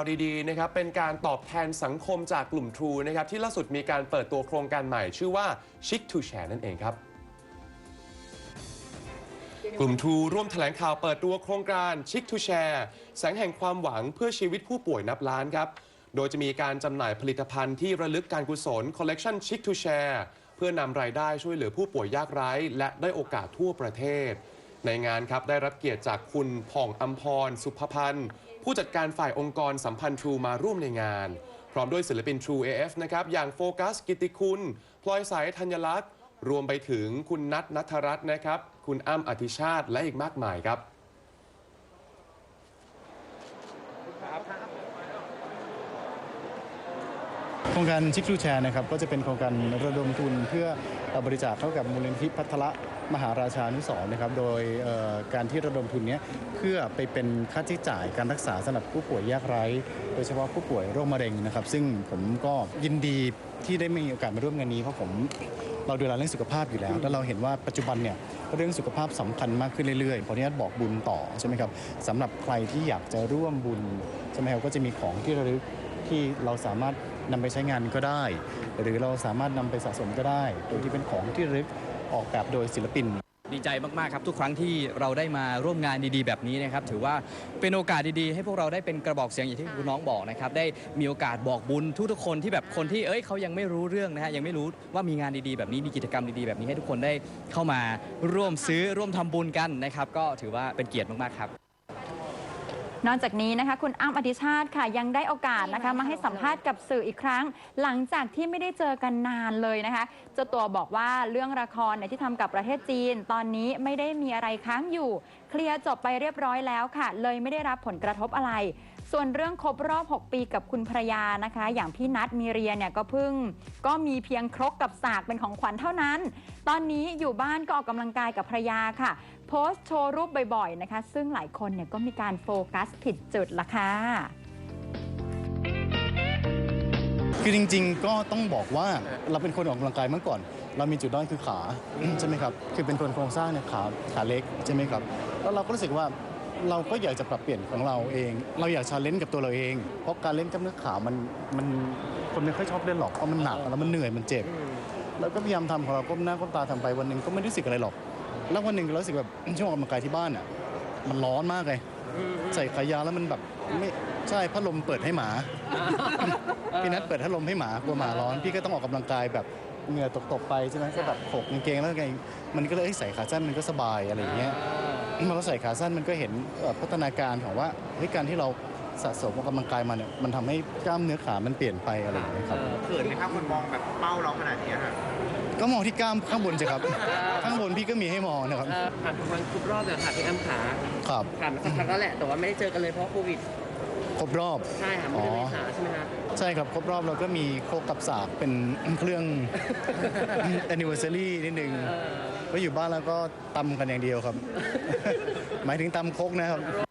าวดีๆนะครับเป็นการตอบแทนสังคมจากกลุ่ม True นะครับที่ล่าสุดมีการเปิดตัวโครงการใหม่ชื่อว่า Chic to Share นั่นเองครับ กลุ่ม True ร่วมแถลงข่าวเปิดตัวโครงการ Chic to Share แสงแห่งความหวังเพื่อชีวิตผู้ป่วยนับล้านครับโดยจะมีการจำหน่ายผลิตภัณฑ์ที่ระลึกการกุศล Collection Chic to Share เพื่อนำรายได้ช่วยเหลือผู้ป่วยยากไร้ และได้โอกาสทั่วประเทศ ในงานครับได้รับเกียรติจากคุณผ่องอัมพร สุภพันธ์ ผู้จัดการฝ่ายองค์กรสัมพันธ์ทรูมาร่วมในงาน พร้อมด้วยศิลปิน True AF นะครับ อย่างโฟกัส กิติคุณพลอยสายธัญลักษณ์ รวมไปถึงคุณนัทนัทรัตน์นะครับ คุณอ้ำอธิชาติและอีกมากมายครับ โครงการชิคทูแชร์นะครับก็จะเป็นโครงการระดมทุนเพื่อบริจาคเข้ากับมูลนิธิพัทละมหาราชานุสร์นะครับโดยการที่ระดมทุนนี้เพื่อไปเป็นค่าใช้จ่ายการรักษาสำหรับผู้ป่วยยากไร้ โดยเฉพาะผู้ป่วยโรคมะเร็งนะครับ ซึ่งผมก็ยินดีที่ได้มีโอกาสมาร่วมงานนี้เพราะผมเราดูแลเรื่องสุขภาพอยู่แล้ว แล้วเราเห็นว่าปัจจุบันเนี่ยเรื่องสุขภาพสำคัญมากขึ้นเรื่อยๆขออนุญาตบอกบุญต่อใช่ไหมครับสำหรับใครที่อยากจะร่วมบุญใช่ไหมครับก็จะมีของที่ระลึก ที่เราสามารถนำไปใช้งานก็ได้ หรือเราสามารถนำไปสะสมก็ได้ โดยที่เป็นของที่รึกออกแบบโดยศิลปินดีใจมาก ๆ ครับ ทุกครั้งที่เราได้มาร่วมงานดีๆ แบบนี้นะครับ ถือว่าเป็นโอกาสดีๆ ให้พวกเราได้เป็นกระบอกเสียงอย่างที่คุณน้องบอกนะครับ ได้มีโอกาสบอกบุญทุกๆคนที่แบบคนที่เอ้ยเขายังไม่รู้เรื่องนะฮะยังไม่รู้ว่ามีงานดีๆ แบบนี้มีกิจกรรมดีๆ แบบนี้ให้ทุกคนได้เข้ามาร่วมซื้อร่วมทำบุญกันนะครับ ก็ถือว่าเป็นเกียรติมาก ๆ ครับ นอกจากนี้นะคะคุณอ้ำอธิชาติค่ะยังได้โอกาสนะคะมาให้สัมภาษณ์กับสื่ออีกครั้ง หลังจากที่ไม่ได้เจอกันนานเลยนะคะเจ้าตัวบอกว่าเรื่องละครเนี่ยที่ทำกับประเทศจีน ตอนนี้ไม่ได้มีอะไรค้างอยู่ เคลียร์จบไปเรียบร้อยแล้วค่ะ เลยไม่ได้รับผลกระทบอะไร ส่วนเรื่องครบรอบ 6 ปีกับคุณภรรยานะคะ อย่างพี่นัทมีเรียเนี่ยก็เพิ่ง ก็มีเพียงครกกับสากเป็นของขวัญเท่านั้น ตอนนี้อยู่บ้านก็ออกกำลังกายกับภรรยาค่ะ โพสต์โชว์รูปบ่อยๆนะคะ ซึ่งหลายคนเนี่ยก็มีการโฟกัสผิดจุดละค่ะ คือจริง ๆ ก็ต้องบอกว่าเราเป็นคนออกกำลังกายเมื่อก่อน เรามีจุดด้อยคือขาใช่ไหมครับคือเป็นคนโครงสร้างเนี่ยขาขาเล็กใช่ไหมครับแล้วเราก็รู้สึกว่าเราก็อยากจะปรับเปลี่ยนของเราเอง เราอยากชาเลนจ์กับตัวเราเอง เพราะการเล่นกล้ามเนื้อขามันมันคนไม่ค่อยชอบเล่นหรอกเพราะมันหนักแล้วมันเหนื่อยมันเจ็บเราก็พยายามทำของเราก้มหน้าก้มตาทำไปวันหนึ่งก็ไม่รู้สึกอะไรหรอก แล้ววันหนึ่งเรารู้สึกแบบช่วงออกกำลังกายที่บ้านอะมันร้อนมากเลย ใส่ขายาวแล้วมันแบบไม่ใช่พัดลมเปิดให้หมา พี่นัทเปิดพัดลมให้หมากลัวหมาร้อน พี่ก็ต้องออกกำลังกายแบบเหงื่อตกๆไปใช่ไหมก็แบบขกกางเกงแล้วไงมันก็เลยเอ้ยใส่ขาสั้นมันก็สบายอะไรอย่างเงี้ยมันก็ใส่ขาสั้นมันก็เห็นเอ่อพัฒนาการของว่าเฮ้ยการที่เรา สะสมออกกำลังกายมาเนี่ยมันทำให้กล้ามเนื้อขามันเปลี่ยนไปอะไรอย่างเงี้ยครับ เขินไหมครับคนมองแบบเป้าเราขนาดนี้ฮะก็มองที่กล้ามข้างบนสิครับ ข้างบนพี่ก็มีให้มองนะครับ เอ่อผ่านวันครบรอบเนี่ยค่ะพี่อ้ำขาครับ ผ่านมาสักพักแล้วแหละ แต่ว่าไม่ได้เจอกันเลยเพราะโควิด ครบรอบ ใช่ค่ะมันจะไม่ขาใช่ไหมคะใช่ครับ ครบรอบเราก็มีโคกกับสากเป็น เครื่อง anniversary นิดนึงก็อยู่บ้านแล้วก็ตำกันอย่างเดียวครับ หมายถึงตำโคกนะครับ